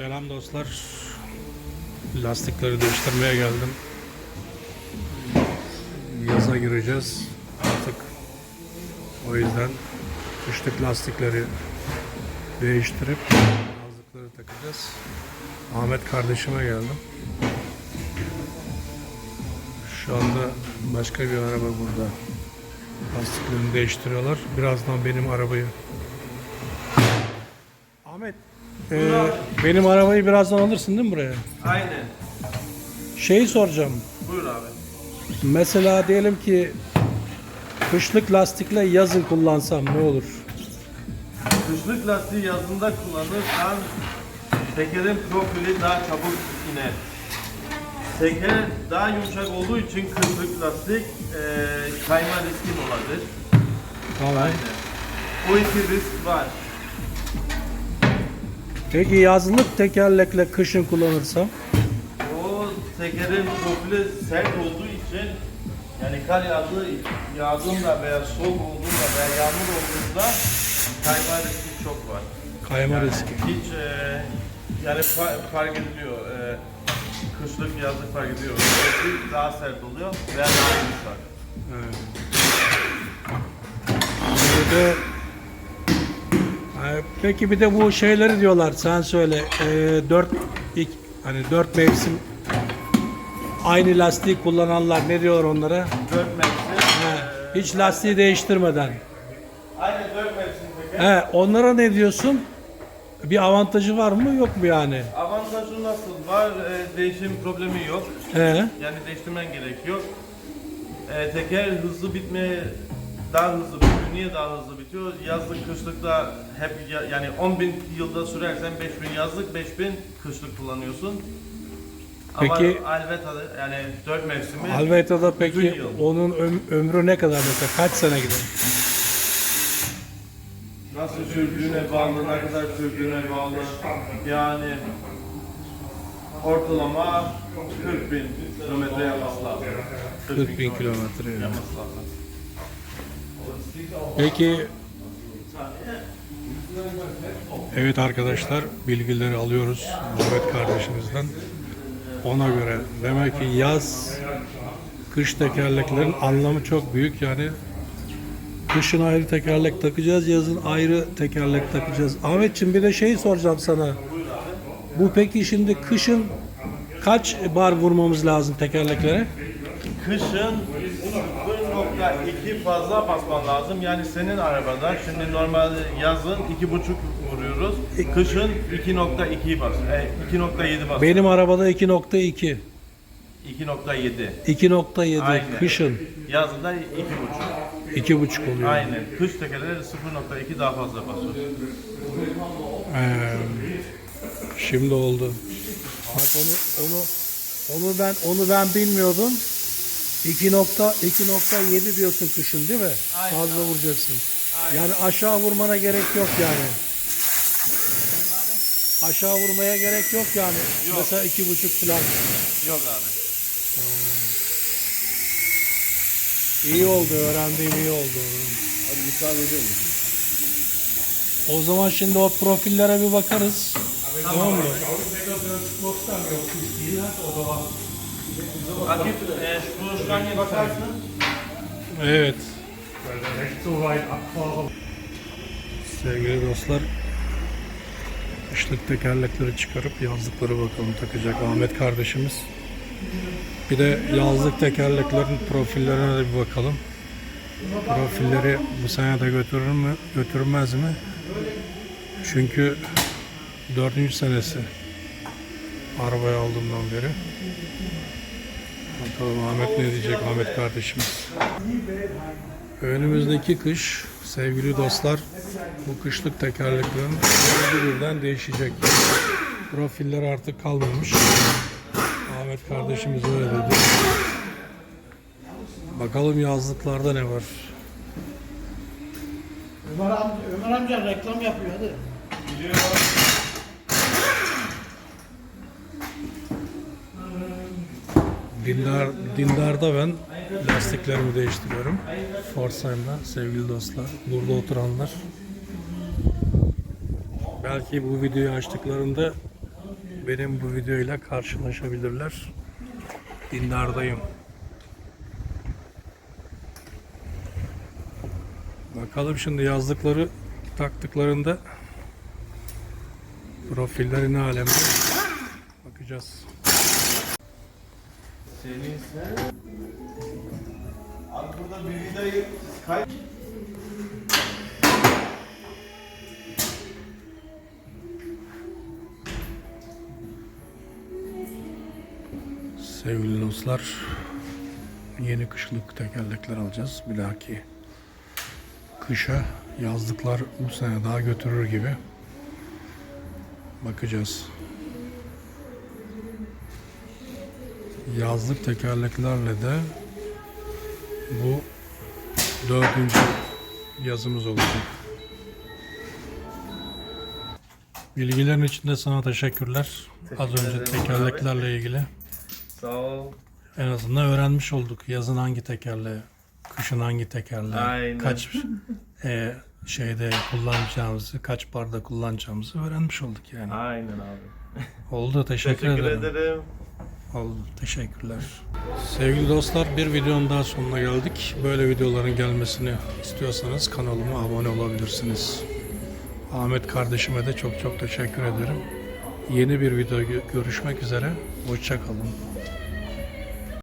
Selam dostlar. Lastikleri değiştirmeye geldim. Yaza gireceğiz artık. O yüzden kışlık lastikleri değiştirip yazlıkları takacağız. Ahmet kardeşime geldim. Şu anda başka bir araba burada. Lastiklerini değiştiriyorlar. Birazdan benim arabayı Ahmet, e, benim arabayı birazdan alırsın değil mi buraya? Aynen. Şeyi soracağım. Buyur abi. Mesela diyelim ki kışlık lastikle yazın kullansam ne olur? Kışlık lastiği yazında kullanırsan tekerin profili daha çabuk iner. Teker daha yumuşak olduğu için kışlık lastik eee kayma riskin olabilir. Tamam. Aynen. O iki risk var. Peki yazlık tekerlekle kışın kullanırsam? O tekerin profili sert olduğu için yani kar yağdığı, yağdığında veya soğuk olduğunda veya yağmur olduğunda kayma riski çok var. Kayma Yani riski. Hiç e, yani fa- fark ediliyor. E, kışlık yazlık fark ediyor. Yazlık daha sert oluyor veya daha yumuşak. Evet. Bir de E, Peki bir de bu şeyleri diyorlar sen söyle e, dört ilk, hani dört mevsim aynı lastiği kullananlar ne diyorlar onlara? Dört mevsim. He, e, hiç lastiği değiştirmeden. Aynen dört mevsim teker. He, onlara ne diyorsun? Bir avantajı var mı yok mu yani? Avantajı nasıl? Var e, değişim problemi yok. He. Yani değiştirmen gerekiyor. E, teker hızlı bitmeye daha hızlı bitiyor. Niye daha hızlı bitiyor? Yazlık kışlıkta hep ya- yani 10 bin yılda sürersen 5000 yazlık 5000 kışlık kullanıyorsun. Peki- Ama Alveta'da yani 4 mevsimi Alveta'da peki yıl. onun öm- ömrü ne kadar mesela kaç sene gider? nasıl sürdüğüne bağlı, ne kadar sürdüğüne bağlı. Yani ortalama 40 bin kilometre yapması lazım. 40 bin kilometre. yani. yapması lazım. Peki Evet arkadaşlar bilgileri alıyoruz Mehmet kardeşimizden. Ona göre demek ki yaz kış tekerleklerin anlamı çok büyük yani kışın ayrı tekerlek takacağız yazın ayrı tekerlek takacağız. Ahmetciğim bir de şey soracağım sana. Bu peki şimdi kışın kaç bar vurmamız lazım tekerleklere? Kışın 0.2 fazla basman lazım. Yani senin arabada şimdi normal yazın 2.5 vuruyoruz. Kışın 2.2 bas. E, 2.7 bas. Benim arabada 2.2. 2.7. 2.7 Aynen. kışın Yazında 2.5. 2.5 oluyor. Aynen. Kış tekerleri 0.2 daha fazla basıyor. Ee, şimdi oldu. Bak onu onu onu ben onu ben bilmiyordum. 2.2.7 diyorsun kışın değil mi? Aynen. Fazla vuracaksın. Yani aşağı vurmana gerek yok yani. Aşağı vurmaya gerek yok yani. Yok. Mesela iki buçuk falan. Yok abi. İyi oldu öğrendiğim iyi oldu. Hadi müsaade ediyor musun? O zaman şimdi o profillere bir bakarız. Tamam mı? Akif, e, şu şuraya bakarsın. Evet. Sevgili dostlar, kışlık tekerlekleri çıkarıp yazlıkları bakalım takacak Ahmet kardeşimiz. Bir de yazlık tekerleklerin profillerine de bir bakalım. Profilleri bu sene de götürür mü, götürmez mi? Çünkü dördüncü senesi arabayı aldığımdan beri. Bakalım Ahmet ne diyecek Ahmet kardeşimiz. Önümüzdeki kış sevgili dostlar bu kışlık tekerleklerin birden değişecek. Profiller artık kalmamış. Ahmet kardeşimiz öyle dedi. Bakalım yazlıklarda ne var. Ömer amca, Ömer amca reklam yapıyor hadi. Dindar, Dindar'da ben lastiklerimi değiştiriyorum. Forsheim'da sevgili dostlar, burada oturanlar. Belki bu videoyu açtıklarında benim bu videoyla karşılaşabilirler. Dindardayım. Bakalım şimdi yazdıkları taktıklarında profilleri ne alemde bakacağız. Senin sen. Abi burada bir vidayı kay... Sevgili dostlar, yeni kışlık tekerlekler alacağız. Bilaki kışa yazlıklar bu sene daha götürür gibi. Bakacağız. Yazlık tekerleklerle de bu dördüncü yazımız olacak. Bilgilerin için de sana teşekkürler. Az Teşekkür önce ederim tekerleklerle ilgili. Sağ ol. En azından öğrenmiş olduk. Yazın hangi tekerle, kışın hangi tekerle, Aynen. kaç e, şeyde kullanacağımızı, kaç barda kullanacağımızı öğrenmiş olduk yani. Aynen abi. Oldu, teşekkür, Teşekkür ederim. ederim. Oldu, teşekkürler. Sevgili dostlar, bir videonun daha sonuna geldik. Böyle videoların gelmesini istiyorsanız kanalıma abone olabilirsiniz. Ahmet kardeşime de çok çok teşekkür ederim. Yeni bir video görüşmek üzere. Hoşça kalın.